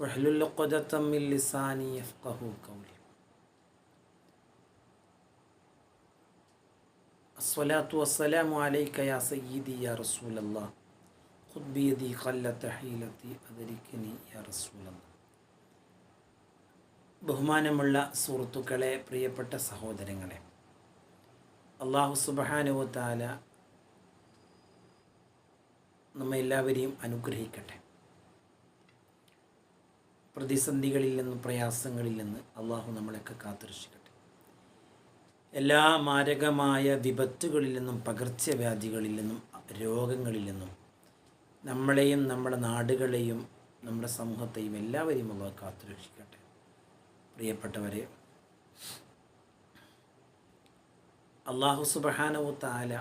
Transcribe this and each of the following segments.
واحلل عقدة من لساني يفقه قولي الصلاة والسلام عليك يا سيدي يا رسول الله خذ بيدي قلة حيلتي أدركني يا رسول الله ബഹുമാനമുള്ള സുഹൃത്തുക്കളെ പ്രിയപ്പെട്ട സഹോദരങ്ങളെ അള്ളാഹു സുബഹാനുവത്താല നമ്മെ എല്ലാവരെയും അനുഗ്രഹിക്കട്ടെ പ്രതിസന്ധികളിൽ നിന്നും പ്രയാസങ്ങളിൽ നിന്ന് അള്ളാഹു നമ്മളെയൊക്കെ കാത്തുരക്ഷിക്കട്ടെ. എല്ലാ മാരകമായ വിപത്തുകളിൽ നിന്നും പകർച്ചവ്യാധികളിൽ നിന്നും രോഗങ്ങളിൽ നിന്നും നമ്മളെയും നമ്മുടെ നാടുകളെയും നമ്മുടെ സമൂഹത്തെയും എല്ലാവരെയും അള്ളാഹു കാത്തുരക്ഷിക്കട്ടെ. പ്രിയപ്പെട്ടവരെ അള്ളാഹു സുബഹാനവു താല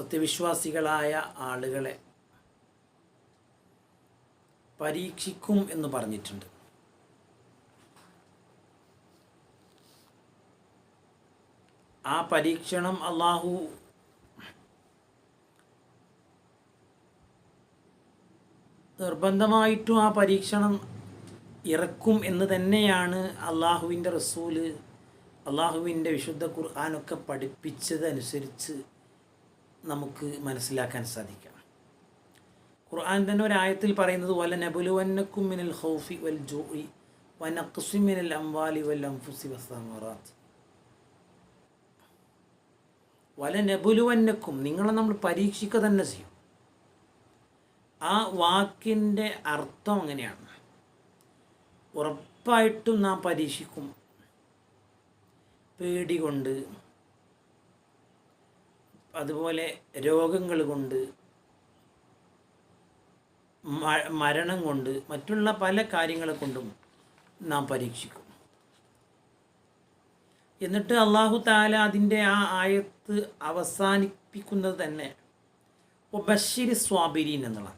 സത്യവിശ്വാസികളായ ആളുകളെ പരീക്ഷിക്കും എന്ന് പറഞ്ഞിട്ടുണ്ട്. ആ പരീക്ഷണം അള്ളാഹു നിർബന്ധമായിട്ടും ആ പരീക്ഷണം ഇറക്കും എന്ന് തന്നെയാണ് അള്ളാഹുവിന്റെ റസൂൽ അള്ളാഹുവിന്റെ വിശുദ്ധ ഖുർആാനൊക്കെ പഠിപ്പിച്ചതനുസരിച്ച് നമുക്ക് മനസ്സിലാക്കാൻ സാധിക്കാം. ഖുർആൻ തന്നെ ഒരായത്തിൽ പറയുന്നത് വല നബുലുവന്നക്കും മിനൽ ഹൗഫി വൽ ജോയി വനഖ്സി മിനൽ അംവാലി വൽ അംഫുസി വസ്താമറാത്ത് വല നബുലുവന്നക്കും നിങ്ങളെ നമ്മൾ പരീക്ഷിക്കുക തന്നെ ചെയ്യും. ആ വാക്കിന്റെ അർത്ഥം അങ്ങനെയാണ്. ഉറപ്പായിട്ടും നാം പരീക്ഷിക്കും. പേടി കൊണ്ട് അതുപോലെ രോഗങ്ങൾ കൊണ്ട് മരണം കൊണ്ട് മറ്റുള്ള പല കാര്യങ്ങളെ കൊണ്ടും നാം പരീക്ഷിക്കും. എന്നിട്ട് അള്ളാഹു താല അതിന്റെ ആ ആയത്ത് അവസാനിപ്പിക്കുന്നത് തന്നെ ബഷീർ സ്വാബിരീൻ എന്നുള്ള.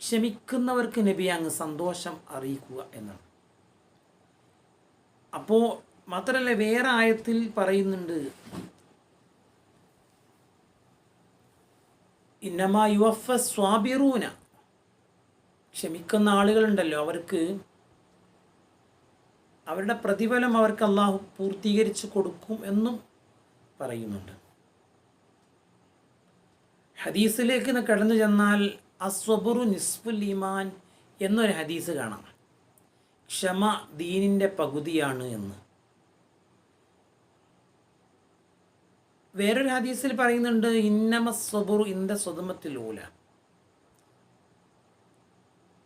ക്ഷമിക്കുന്നവർക്ക് നബി അങ്ങ് സന്തോഷം അറിയിക്കുക എന്നാണ്. അപ്പോൾ മാത്രമല്ല വേറെ ആയത്തിൽ പറയുന്നുണ്ട് ഇന്നമാ യുവഫ സ്വാബിറൂന. ക്ഷമിക്കുന്ന ആളുകളുണ്ടല്ലോ അവർക്ക്. അവരുടെ പ്രതിഫലം അവർക്ക് അള്ളാഹു പൂർത്തീകരിച്ച് കൊടുക്കും എന്നും പറയുന്നുണ്ട്. ഹദീസിലേക്ക് കടന്നു ചെന്നാൽ അസ്വബുറു നിസ്ഫുൽ ഈമാൻ എന്നൊരു ഹദീസ് കാണാം. ക്ഷമ ദീനിന്റെ പകുതിയാണ് എന്ന്. വേറൊരു ഹദീസിൽ പറയുന്നുണ്ട് ഇന്നമ സ്വബുറു ഇന്ത സ്വതമത്തിലൂല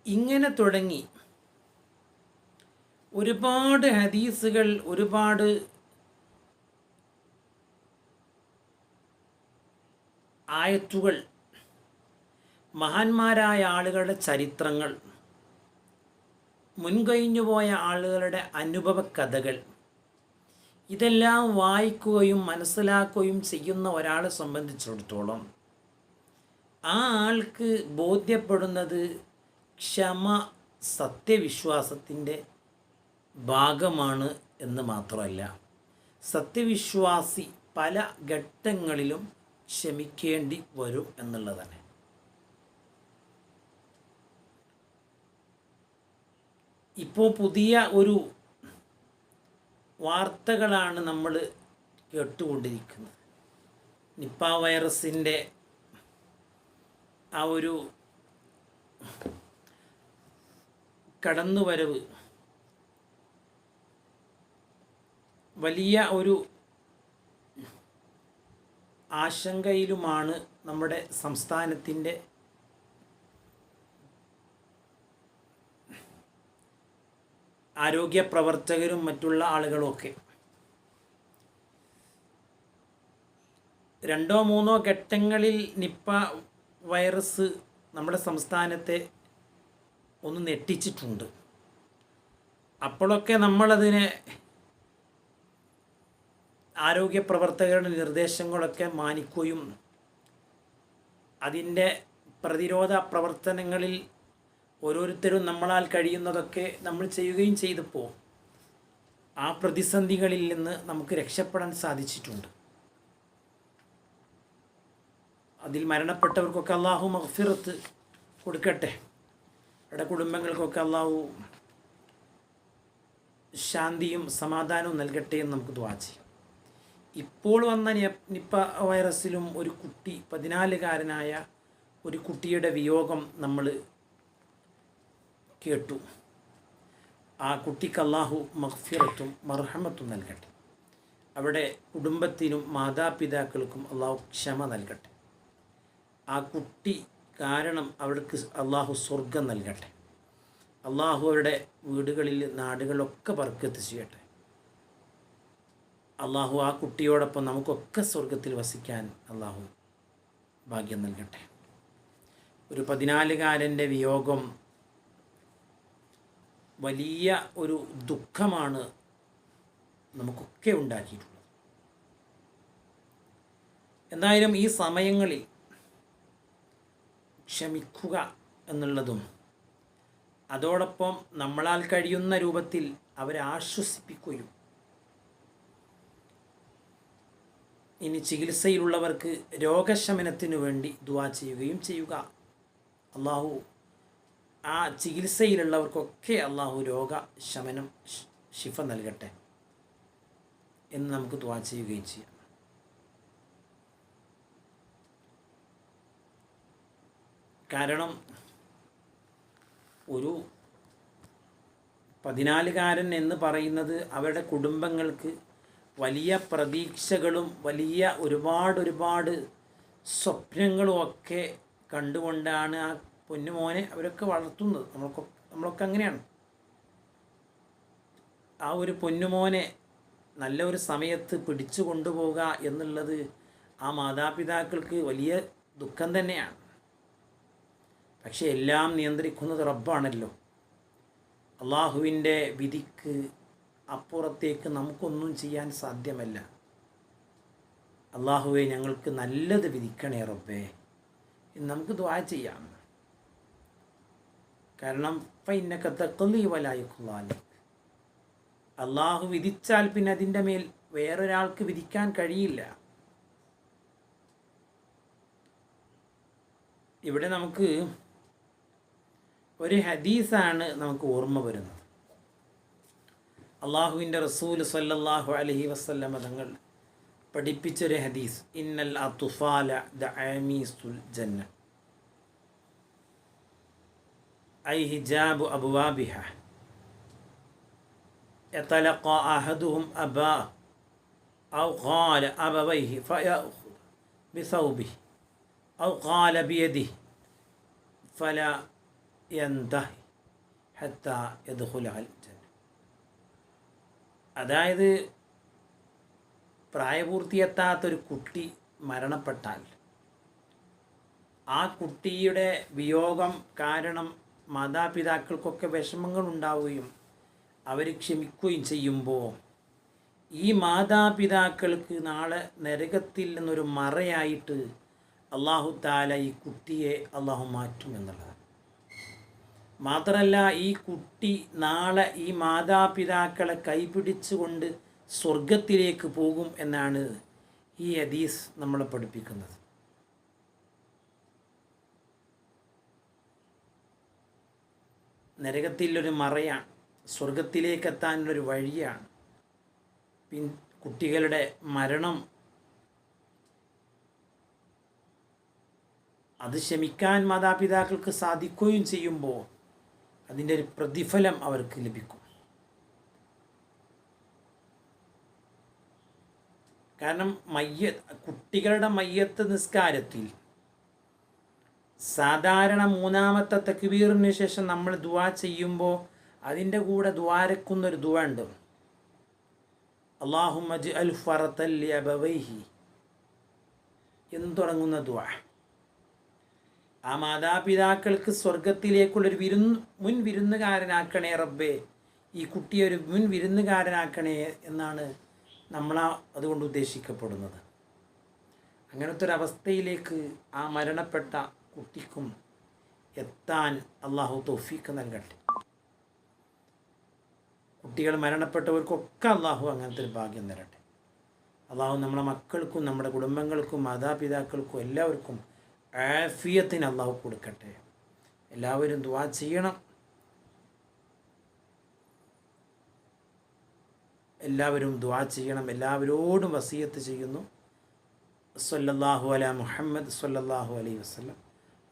ഇങ്ങനെ തുടങ്ങി ഒരുപാട് ഹദീസുകൾ ഒരുപാട് ആയത്തുകൾ മഹാന്മാരായ ആളുകളുടെ ചരിത്രങ്ങൾ മുൻകഴിഞ്ഞുപോയ ആളുകളുടെ അനുഭവ കഥകൾ ഇതെല്ലാം വായിക്കുകയും മനസ്സിലാക്കുകയും ചെയ്യുന്ന ഒരാളെ സംബന്ധിച്ചിടത്തോളം ആ ആൾക്ക് ബോധ്യപ്പെടുന്നത് ക്ഷമ സത്യവിശ്വാസത്തിന്റെ ഭാഗമാണ് എന്ന് മാത്രമല്ല. സത്യവിശ്വാസി പല ഘട്ടങ്ങളിലും ക്ഷമിക്കേണ്ടി വരും എന്നുള്ളതാണ്. ഇപ്പോൾ പുതിയ ഒരു വാർത്തകളാണ് നമ്മൾ കേട്ടുകൊണ്ടിരിക്കുന്നത്. നിപ്പ വൈറസിന്റെ ആ ഒരു കടന്നുവരവ് വലിയ ഒരു ആശങ്കയിലുമാണ് നമ്മുടെ സംസ്ഥാനത്തിന്റെ ആരോഗ്യ പ്രവർത്തകരും മറ്റുള്ള ആളുകളുമൊക്കെ രണ്ടോ മൂന്നോ ഘട്ടങ്ങളിൽ നിപ്പ വൈറസ് നമ്മുടെ സംസ്ഥാനത്തെ ഒന്ന് നെട്ടിച്ചിട്ടുണ്ട് അപ്പോഴൊക്കെ നമ്മളതിനെ ആരോഗ്യ പ്രവർത്തകരുടെ നിർദ്ദേശങ്ങളൊക്കെ മാനിക്കുകയും അതിന്റെ പ്രതിരോധ പ്രവർത്തനങ്ങളിൽ ഓരോരുത്തരും നമ്മളാൽ കഴിയുന്നതൊക്കെ നമ്മൾ ചെയ്യുകയും ചെയ്തപ്പോൾ ആ പ്രതിസന്ധികളിൽ നിന്ന് നമുക്ക് രക്ഷപ്പെടാൻ സാധിച്ചിട്ടുണ്ട്. അതിൽ മരണപ്പെട്ടവർക്കൊക്കെ അള്ളാഹു മഹ്ഫിറത്ത് കൊടുക്കട്ടെ. അവരുടെ കുടുംബങ്ങൾക്കൊക്കെ അള്ളാഹു ശാന്തിയും സമാധാനവും നൽകട്ടെ എന്ന് നമുക്ക് ദ്വാ ചെയ്യാം. ഇപ്പോൾ വന്ന നിപ്പ വൈറസിലും ഒരു കുട്ടി പതിനാലുകാരനായ ഒരു കുട്ടിയുടെ വിയോഗം നമ്മൾ കേട്ടു. ആ കുട്ടിക്ക് അള്ളാഹു മഹ്ഫിറത്തും മർഹമത്തും നൽകട്ടെ. അവിടെ കുടുംബത്തിനും മാതാപിതാക്കൾക്കും അള്ളാഹു ക്ഷമ നൽകട്ടെ. ആ കുട്ടി കാരണം അവർക്ക് അള്ളാഹു സ്വർഗം നൽകട്ടെ. അള്ളാഹു അവരുടെ വീടുകളിൽ നാടുകളൊക്കെ ബർക്കത്ത് ചെയ്യട്ടെ. അള്ളാഹു ആ കുട്ടിയോടൊപ്പം നമുക്കൊക്കെ സ്വർഗത്തിൽ വസിക്കാൻ അള്ളാഹു ഭാഗ്യം നൽകട്ടെ. ഒരു പതിനാലുകാരന്റെ വിയോഗം വലിയ ഒരു ദുഃഖമാണ് നമുക്കൊക്കെ ഉണ്ടാക്കിയിട്ടുള്ളത്. എന്തായാലും ഈ സമയങ്ങളിൽ ക്ഷമിക്കുക എന്നുള്ളതും അതോടൊപ്പം നമ്മളാൽ കഴിയുന്ന രൂപത്തിൽ അവരെ ആശ്വസിപ്പിക്കുകയും ഇനി ചികിത്സയിലുള്ളവർക്ക് രോഗശമനത്തിനു വേണ്ടി ദുവാ ചെയ്യുകയും ചെയ്യുക. അള്ളാഹു ആ ചികിത്സയിലുള്ളവർക്കൊക്കെ അള്ളാഹു രോഗ ശമനം ശിഫ നൽകട്ടെ എന്ന് നമുക്ക് ദ്വാ ചെയ്യുകയും ചെയ്യാം. കാരണം ഒരു പതിനാലുകാരൻ എന്ന് പറയുന്നത് അവരുടെ കുടുംബങ്ങൾക്ക് വലിയ പ്രതീക്ഷകളും വലിയ ഒരുപാട് ഒരുപാട് സ്വപ്നങ്ങളും ഒക്കെ കണ്ടുകൊണ്ടാണ് ആ പൊന്നുമോനെ അവരൊക്കെ വളർത്തുന്നത്. നമ്മളൊക്കെ നമ്മളൊക്കെ അങ്ങനെയാണ്. ആ ഒരു പൊന്നുമോനെ നല്ല ഒരു സമയത്ത് പിടിച്ചു കൊണ്ടുപോവുക എന്നുള്ളത് ആ മാതാപിതാക്കൾക്ക് വലിയ ദുഃഖം തന്നെയാണ്. പക്ഷെ എല്ലാം നിയന്ത്രിക്കുന്നത് റബ്ബാണല്ലോ. അള്ളാഹുവിന്റെ വിധിക്ക് അപ്പുറത്തേക്ക് നമുക്കൊന്നും ചെയ്യാൻ സാധ്യമല്ല. അള്ളാഹുവെ ഞങ്ങൾക്ക് നല്ലത് വിധിക്കണേ റബ്ബേ. നമുക്ക് ദ്വാ ചെയ്യാം. കാരണം ഫൈനക്ക തക്കലി വലായുക്കുള്ളാലി അള്ളാഹു വിധിച്ചാൽ പിന്നെ അതിന്റെ മേൽ വേറൊരാൾക്ക് വിധിക്കാൻ കഴിയില്ല. ഇവിടെ നമുക്ക് ഒരു ഹദീസാണ് നമുക്ക് ഓർമ്മ വരുന്നത്. അള്ളാഹുവിന്റെ റസൂൽ സല്ലല്ലാഹു അലഹി വസല്ലമ തങ്ങൾ പഠിപ്പിച്ചൊരു ഹദീസ് ഇന്നൽ ജന്ന ഐ ഹിജാബു അബുവാബിഹ يتلقى أحدهم أباه أو قال أبويه فيأخذ بثوبه أو قال بيده فلا ينتهي حتى يدخل على الجنة അതായത് പ്രായപൂർത്തിയെത്താത്തൊരു കുട്ടി മരണപ്പെട്ടാൽ ആ കുട്ടിയുടെ വിയോഗം കാരണം മാതാപിതാക്കൾക്കൊക്കെ വിഷമങ്ങൾ ഉണ്ടാവുകയും അവർ ക്ഷമിക്കുകയും ചെയ്യുമ്പോൾ ഈ മാതാപിതാക്കൾക്ക് നാളെ നരകത്തിൽ നിന്നൊരു മറയായിട്ട് അള്ളാഹു താല ഈ കുട്ടിയെ അള്ളാഹു മാറ്റും എന്നുള്ളതാണ് മാത്രമല്ല ഈ കുട്ടി നാളെ ഈ മാതാപിതാക്കളെ കൈപിടിച്ചുകൊണ്ട് സ്വർഗത്തിലേക്ക് പോകും എന്നാണ് ഈ ഹദീസ് നമ്മളെ പഠിപ്പിക്കുന്നത്. നരകത്തിലൊരു മറയാണ്. സ്വർഗത്തിലേക്കെത്താനുള്ളൊരു വഴിയാണ്. പിൻ കുട്ടികളുടെ മരണം. അത് ശമിക്കാൻ മാതാപിതാക്കൾക്ക് സാധിക്കുകയും ചെയ്യുമ്പോൾ അതിന്റെ ഒരു പ്രതിഫലം അവർക്ക് ലഭിക്കും. കാരണം മയ്യ കുട്ടികളുടെ മയ്യത്ത് നിസ്കാരത്തിൽ സാധാരണ മൂന്നാമത്തെ തക്ബീറിന് ശേഷം നമ്മൾ ദുവാ ചെയ്യുമ്പോൾ അതിന്റെ കൂടെ ദ്വാരക്കുന്നൊരു ദുവ ഉണ്ട്. അള്ളാഹുമജ് അൽ ഫറത്തല്ലി എന്ന് തുടങ്ങുന്ന ദ്വാ ആ മാതാപിതാക്കൾക്ക് സ്വർഗത്തിലേക്കുള്ളൊരു വിരുന്ന് മുൻ വിരുന്നുകാരനാക്കണേ റബ്ബേ. ഈ കുട്ടിയെ ഒരു മുൻ വിരുന്നുകാരനാക്കണേ എന്നാണ് നമ്മൾ അതുകൊണ്ട് ഉദ്ദേശിക്കപ്പെടുന്നത്. അങ്ങനത്തെ ഒരു അവസ്ഥയിലേക്ക് ആ മരണപ്പെട്ട കുട്ടിക്കും എത്താൻ അള്ളാഹു തൗഫീക്ക് നൽകട്ടെ. കുട്ടികൾ മരണപ്പെട്ടവർക്കൊക്കെ അള്ളാഹു അങ്ങനത്തെ ഒരു ഭാഗ്യം തരട്ടെ. അള്ളാഹു നമ്മുടെ മക്കൾക്കും നമ്മുടെ കുടുംബങ്ങൾക്കും മാതാപിതാക്കൾക്കും എല്ലാവർക്കും ആഫിയത്തിന് അള്ളാഹു കൊടുക്കട്ടെ. എല്ലാവരും ദുവാ ചെയ്യണം. എല്ലാവരും ദുവാ ചെയ്യണം. എല്ലാവരോടും വസീയത്ത് ചെയ്യുന്നു. സല്ലല്ലാഹു അല മുഹമ്മദ് സല്ലല്ലാഹു അലൈഹി വസല്ലം.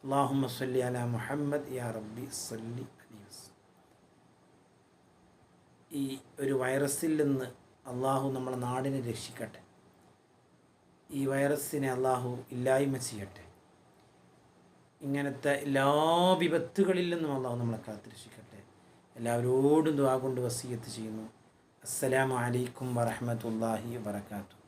അള്ളാഹുമ്മ സല്ലി അല മുഹമ്മദ് യാ റബ്ബി സല്ലി അലീസ് ഈ ഒരു വൈറസിൽ നിന്ന് അള്ളാഹു നമ്മുടെ നാടിനെ രക്ഷിക്കട്ടെ. ഈ വൈറസിനെ അള്ളാഹു ഇല്ലായ്മ ചെയ്യട്ടെ. ഇങ്ങനത്തെ എല്ലാ വിപത്തുകളിൽ നിന്നും അള്ളാഹു നമ്മളെ കാത്തിരക്ഷിക്കട്ടെ. എല്ലാവരോടും ദുആ കൊണ്ട് വസീയത്ത് ചെയ്യുന്നു. അസ്സലാമലൈക്കും വറഹ്മത്തുള്ളാഹി വബറകാതുഹു.